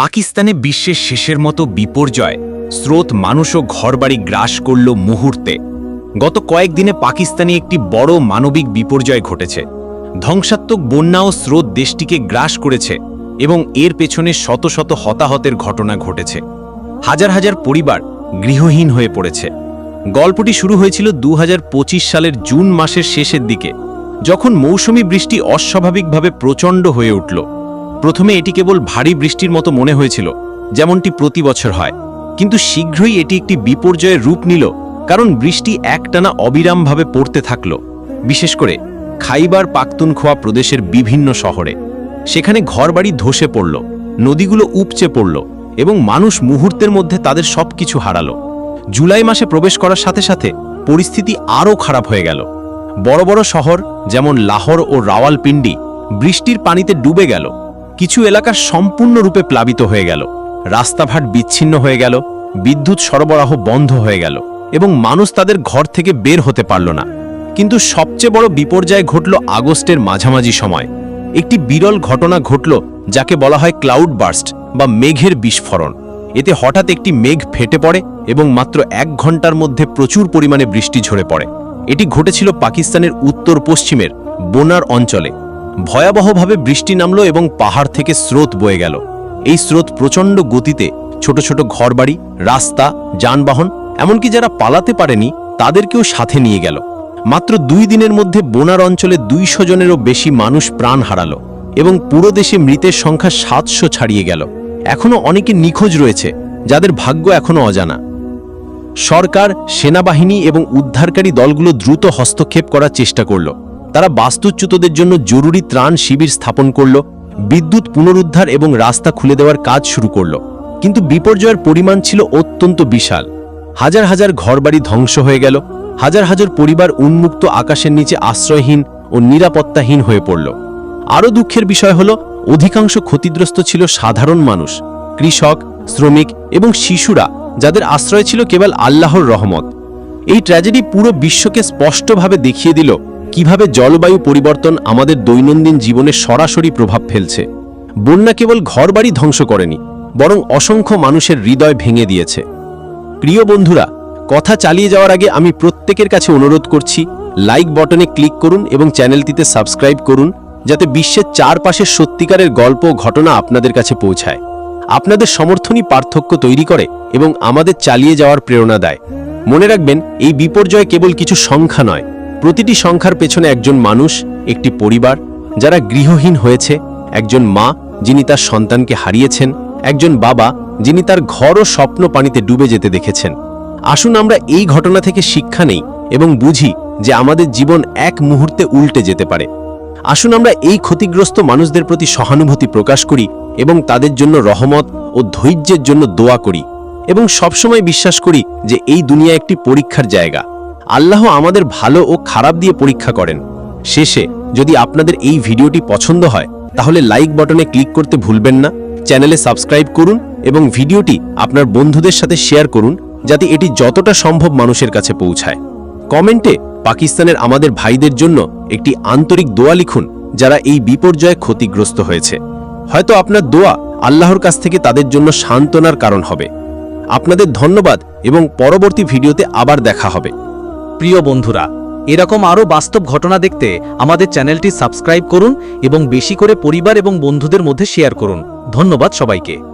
পাকিস্তানে বিশ্বের শেষের মতো বিপর্যয়, স্রোত মানুষ ও ঘরবাড়ি গ্রাস করল মুহূর্তে। গত কয়েকদিনে পাকিস্তানে একটি বড় মানবিক বিপর্যয় ঘটেছে। ধ্বংসাত্মক বন্যা ও স্রোত দেশটিকে গ্রাস করেছে এবং এর পেছনে শত শত হতাহতের ঘটনা ঘটেছে। হাজার হাজার পরিবার গৃহহীন হয়ে পড়েছে। গল্পটি শুরু হয়েছিল দু হাজার পঁচিশ সালের জুন মাসের শেষের দিকে, যখন মৌসুমী বৃষ্টি অস্বাভাবিকভাবে প্রচণ্ড হয়ে উঠল। প্রথমে এটি কেবল ভারী বৃষ্টির মতো মনে হয়েছিল, যেমনটি প্রতি বছর হয়। কিন্তু শীঘ্রই এটি একটি বিপর্যয়ের রূপ নিল, কারণ বৃষ্টি একটানা অবিরামভাবে পড়তে থাকল, বিশেষ করে খাইবার পাখতুনখোয়া প্রদেশের বিভিন্ন শহরে। সেখানে ঘরবাড়ি ধসে পড়ল, নদীগুলো উপচে পড়ল, এবং মানুষ মুহূর্তের মধ্যে তাদের সবকিছু হারালো। জুলাই মাসে প্রবেশ করার সাথে সাথে পরিস্থিতি আরও খারাপ হয়ে গেল। বড় বড় শহর, যেমন লাহোর ও রাওয়ালপিন্ডি, বৃষ্টির পানিতে ডুবে গেল। কিছু এলাকা সম্পূর্ণরূপে প্লাবিত হয়ে গেল। রাস্তাঘাট বিচ্ছিন্ন হয়ে গেল, বিদ্যুৎ সরবরাহ বন্ধ হয়ে গেল এবং মানুষ তাদের ঘর থেকে বের হতে পারল না। কিন্তু সবচেয়ে বড় বিপর্যয় ঘটল আগস্টের মাঝামাঝি সময়। একটি বিরল ঘটনা ঘটল যাকে বলা হয় ক্লাউড বার্স্ট বা মেঘের বিস্ফোরণ। এতে হঠাৎ একটি মেঘ ফেটে পড়ে এবং মাত্র এক ঘণ্টার মধ্যে প্রচুর পরিমাণে বৃষ্টি ঝরে পড়ে। এটি ঘটেছিল পাকিস্তানের উত্তর পশ্চিমের বোনার অঞ্চলে। ভয়াবহভাবে বৃষ্টি নামল এবং পাহাড় থেকে স্রোত বয়ে গেল। এই স্রোত প্রচণ্ড গতিতে ছোট ছোট ঘরবাড়ি, রাস্তা, যানবাহন, এমনকি যারা পালাতে পারেনি, তাদেরকেও সাথে নিয়ে গেল। মাত্র দুই দিনের মধ্যে বোনার অঞ্চলে দুইশো জনেরও বেশি মানুষ প্রাণ হারালো এবং পুরো দেশে মৃতের সংখ্যা সাতশো ছাড়িয়ে গেল। এখনও অনেকে নিখোঁজ রয়েছে, যাদের ভাগ্য এখনও অজানা। সরকার, সেনাবাহিনী এবং উদ্ধারকারী দলগুলো দ্রুত হস্তক্ষেপ করার চেষ্টা করল। তারা বাস্তুচ্যুতদের জন্য জরুরি ত্রাণ শিবির স্থাপন করল, বিদ্যুৎ পুনরুদ্ধার এবং রাস্তা খুলে দেওয়ার কাজ শুরু করল। কিন্তু বিপর্যয়ের পরিমাণ ছিল অত্যন্ত বিশাল। হাজার হাজার ঘরবাড়ি ধ্বংস হয়ে গেল, হাজার হাজার পরিবার উন্মুক্ত আকাশের নিচে আশ্রয়হীন ও নিরাপত্তাহীন হয়ে পড়ল। আরও দুঃখের বিষয় হল, অধিকাংশ ক্ষতিগ্রস্ত ছিল সাধারণ মানুষ, কৃষক, শ্রমিক এবং শিশুরা, যাদের আশ্রয় ছিল কেবল আল্লাহর রহমত। এই ট্র্যাজেডি পুরো বিশ্বকে স্পষ্টভাবে দেখিয়ে দিল কীভাবে জলবায়ু পরিবর্তন আমাদের দৈনন্দিন জীবনে সরাসরি প্রভাব ফেলছে। বন্যা কেবল ঘরবাড়ি ধ্বংস করেনি, বরং অসংখ্য মানুষের হৃদয় ভেঙে দিয়েছে। প্রিয় বন্ধুরা, কথা চালিয়ে যাওয়ার আগে আমি প্রত্যেকের কাছে অনুরোধ করছি লাইক বটনে ক্লিক করুন এবং চ্যানেলটিতে সাবস্ক্রাইব করুন, যাতে বিশ্বের চারপাশের সত্যিকারের গল্প ঘটনা আপনাদের কাছে পৌঁছায়। আপনাদের সমর্থনই পার্থক্য তৈরি করে এবং আমাদের চালিয়ে যাওয়ার প্রেরণা দেয়। মনে রাখবেন, এই বিপর্যয় কেবল কিছু সংখ্যা নয় প্রতিটি সংখ্যার পেছনে একজন মানুষ, একটি পরিবার, যারা গৃহহীন হয়েছে, একজন মা, যিনি তার সন্তানকে হারিয়েছেন, একজন বাবা, যিনি তার ঘর ও স্বপ্ন পানিতে ডুবে যেতে দেখেছেন। আসুন আমরা এই ঘটনা থেকে শিক্ষা নেই এবং বুঝি যে আমাদের জীবন এক মুহূর্তে উল্টে যেতে পারে। আসুন আমরা এই ক্ষতিগ্রস্ত মানুষদের প্রতি সহানুভূতি প্রকাশ করি এবং তাদের জন্য রহমত ও ধৈর্যের জন্য দোয়া করি এবং সবসময় বিশ্বাস করি যে এই দুনিয়া একটি পরীক্ষার জায়গা। আল্লাহ আমাদের ভালো ও খারাপ দিয়ে পরীক্ষা করেন। শেষে যদি আপনাদের এই ভিডিওটি পছন্দ হয়, তাহলে লাইক বটনে ক্লিক করতে ভুলবেন না চ্যানেলে সাবস্ক্রাইব করুন এবং ভিডিওটি আপনার বন্ধুদের সাথে শেয়ার করুন, যাতে এটি যতটা সম্ভব মানুষের কাছে পৌঁছায়। কমেন্টে পাকিস্তানের আমাদের ভাইদের জন্য একটি আন্তরিক দোয়া লিখুন, যারা এই বিপর্যয়ে ক্ষতিগ্রস্ত হয়েছে। হয়তো আপনার দোয়া আল্লাহর কাছ থেকে তাদের জন্য সান্ত্বনার কারণ হবে। আপনাদের ধন্যবাদ এবং পরবর্তী ভিডিওতে আবার দেখা হবে। প্রিয় বন্ধুরা, এরকম আরও বাস্তব ঘটনা দেখতে আমাদের চ্যানেলটি সাবস্ক্রাইব করুন এবং বেশি করে পরিবার এবং বন্ধুদের মধ্যে শেয়ার করুন। ধন্যবাদ সবাইকে।